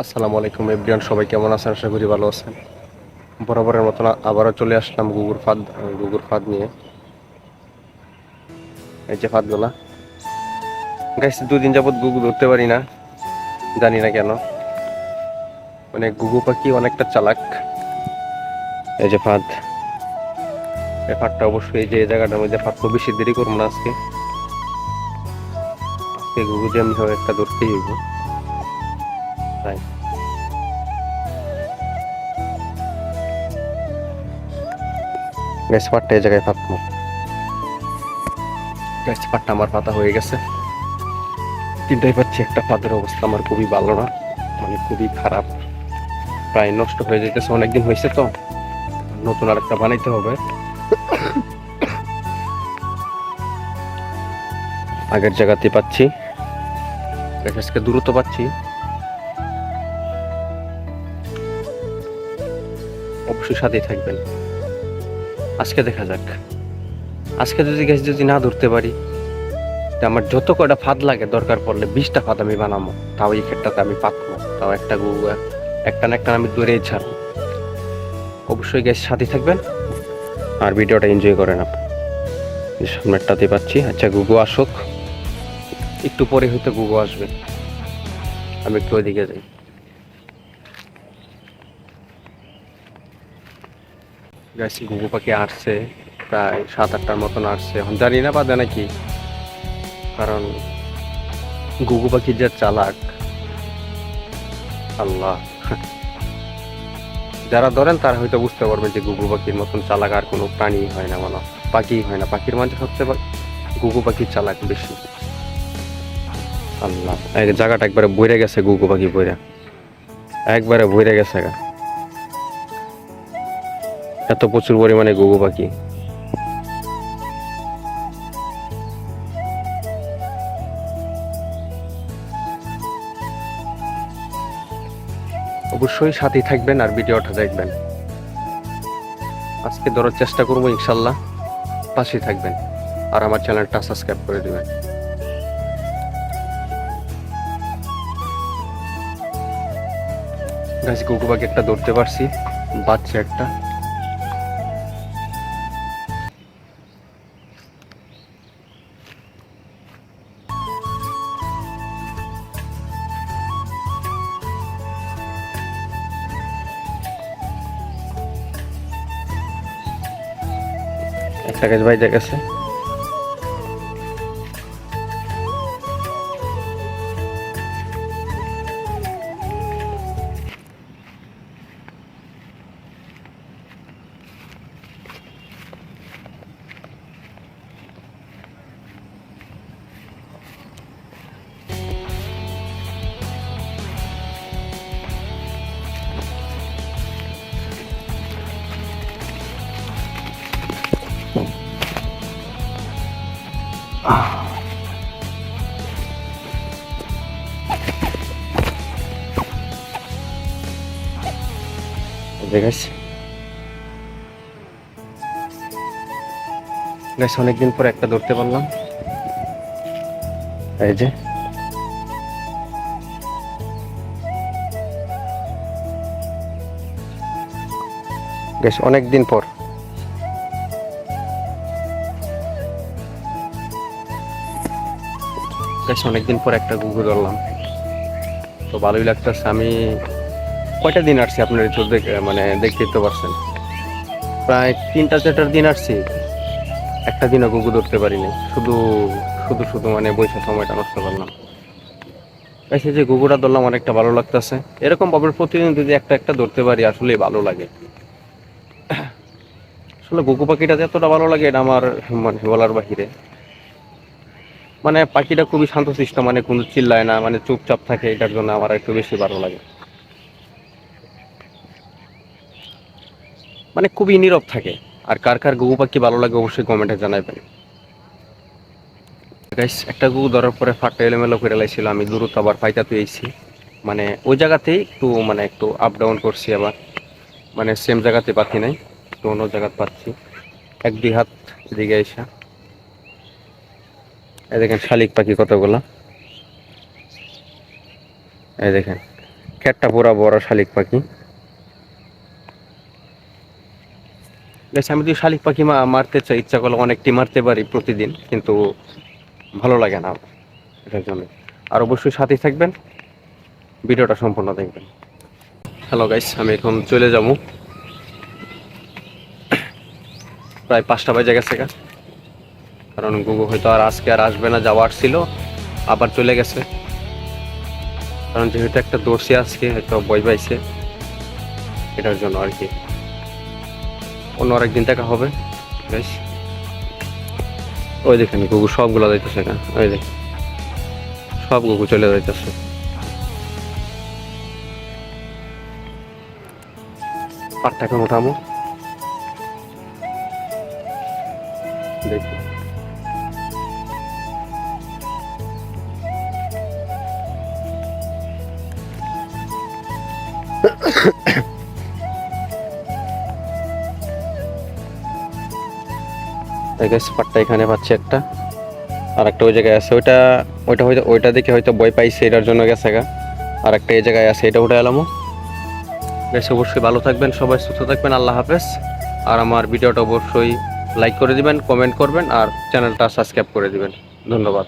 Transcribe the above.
আসসালামু আলাইকুম এভরিয়ান সবাই কেমন আছেন? আশা করি ভালো আছেন। বরাবরের মতন আবারও চলে আসলাম গুগুর ফাঁদ গুগুর ফাঁদ নিয়ে। এই যে ফাঁদগুলা। গাইস দুদিন যাবত গুগু ধরতে পারি না, জানি না কেন। মানে গুগু পাখি অনেকটা চালাক। এই যে ফাঁদ। এই ফাঁদটা অবশ্যই এই যে এই জায়গাটার মধ্যে ফাঁদ খুব বেশি দেরি করব না আজকে। আজকে গুগু যে আমি একটা ধরতেই হইব। তাই গ্যাস পাটটা এই জায়গায় পাতবো গ্যাস পাটটা আমার পাতা হয়ে গেছে। তিনটাই পাচ্ছি, একটা পাতের অবস্থা আমার খুবই ভালো না। মানে খুবই খারাপ। প্রায় নষ্ট হয়ে যেতেছে অনেকদিন হয়েছে তো। নতুন আর একটা বানাইতে হবে। আগের জায়গাতে পাচ্ছি। আজকে দূরত্ব পাচ্ছি। অবশ্যই থাকবেন। আজকে দেখা যাক। আজকে যদি গ্যাস যদি না ধরতে পারি, তা আমার যত কটা ফাঁদ লাগে দরকার পড়লে বিশটা ফাঁদ আমি বানাবো। তাও এই ক্ষেত্রটাতে আমি পাতবো তাও একটা গু, একটা না একটা আমি দূরেই ছাড়বো। অবশ্যই গ্যাস সাথে থাকবেন। আর ভিডিওটা এনজয় করেন আপনি। সামনেরটাতে পাচ্ছি। আচ্ছা গুগু আসুক। একটু পরে হয়তো গুগু আসবে। আমি একটু ওইদিকে যাই। গাছ ঘুঘু পাখি আসছে, প্রায় সাত, আটটার মতন আসছে। এখন জানি না বাদে নাকি। কারণ ঘুঘু পাখির যে চালাক, আল্লাহ। যারা ধরেন, তারা হয়তো বুঝতে পারবেন যে ঘুঘু পাখির মতন চালাক আর কোনো প্রাণী হয় না মানে পাখি হয় না। পাখির মাঝে সবচেয়ে ঘুঘু পাখির চালাক বেশি। আল্লাহ। জায়গাটা একবারে বইরে গেছে ঘুঘু পাখি বইরা একবারে বইরে গেছে গা। এত প্রচুর পরিমাণে ঘুঘু পাখি। অবশ্যই সাথেই থাকবেন আর ভিডিওটা দেখবেন। আজকে ধরার চেষ্টা করব ইনশাল্লাহ। পাশেই থাকবেন আর আমার চ্যানেলটা সাবস্ক্রাইব করে দেবেন। গাছ পাখি একটা ধরতে পারছি, বাচ্চা একটা। একটা গাছ বাইরে গেছে গাছ গাছ অনেকদিন পর একটা ধরতে পারলাম। এই যে। বেশ অনেকদিন পর। বেশ অনেকদিন পর একটা গুগু ধরলাম। তো ভালোই লাগতেছে, আমি কয়টা দিন আসছি আপনার দেখ- মানে দেখতে তো পারছেন। প্রায় তিনটা চারটার দিন আসছি, একটা দিনও গুগু ধরতে পারিনি। শুধু শুধু শুধু মানে বৈশা সময়টা নষ্ট করলাম। এসে যে গুগুটা ধরলাম, অনেকটা ভালো লাগতেছে। এরকম ভাবে প্রতিদিন যদি একটা একটা ধরতে পারি আসলে ভালো লাগে। আসলে গুগু পাখিটা যে এতটা ভালো লাগে এটা আমার মানে বলার বাহিরে। মানে পাখিটা খুবই শান্তশিষ্ট মানে কোনো চিল্লায় না মানে চুপচাপ থাকে, এটার জন্য আমার একটু বেশি ভালো লাগে। মানে খুবই নীরব থাকে, আর কার কার গুগু পাখি ভালো লাগে অবশ্যই কমেন্টে জানাবেন। গাইস একটা গুগু ধরার পরে ফাটটা এলোমেলো করে লাইছিল, আমি দূরত্ব আবার পাইতা পেয়েছি। মানে ওই জায়গাতেই একটু মানে একটু আপ ডাউন করছি আবার। মানে সেম জায়গাতে পাখি নাই তো অন্য জায়গাতে পাচ্ছি। এক দুই হাত এদিকে এসা এই দেখেন শালিক পাখি কতগুলা। এই দেখেন ক্যাটটা পুরা বড় শালিক পাখি। আমি যদি শালিক পাখি মারতে চাই, ইচ্ছা করলে অনেকটি মারতে পারি প্রতিদিন, কিন্তু ভালো লাগে না এটার জন্য। আর অবশ্যই সাথেই থাকবেন, ভিডিওটা সম্পূর্ণ দেখবেন। হ্যালো গাইস আমি এখন চলে যাব। প্রায় পাঁচটা বাজে গেছে গা। কারণ গুগু হয়তো আর আজকে আর আসবে না, যাওয়ার ছিল, আবার চলে গেছে। কারণ যেহেতু একটা দর্শি আজকে, হয়তো বই পাইছে। এটার জন্য আর কি। অন্য আরেকদিন দেখা হবে। বেশ। ওই দেখেন গুগু সবগুলো যাইতেছে না ওই দেখ সব গুগু চলে যাইতেছে। পাটটা এখন উঠামো। দেখি। এই guys, পাটটা এখানে পাচ্ছি একটা। আর একটা ওই জায়গায় আছে ওইটা ওইটা হয়তো ওইটা দেখে হয়তো বই পাইছে এটার জন্য গেছে গা। আর একটা এই জায়গায় আছে এটা উঠে এলামও বেশ অবশ্যই ভালো থাকবেন সবাই সুস্থ থাকবেন আল্লাহ হাফেজ। আর আমার ভিডিওটা অবশ্যই লাইক করে দিবেন কমেন্ট করবেন আর চ্যানেলটা সাবস্ক্রাইব করে দিবেন। ধন্যবাদ।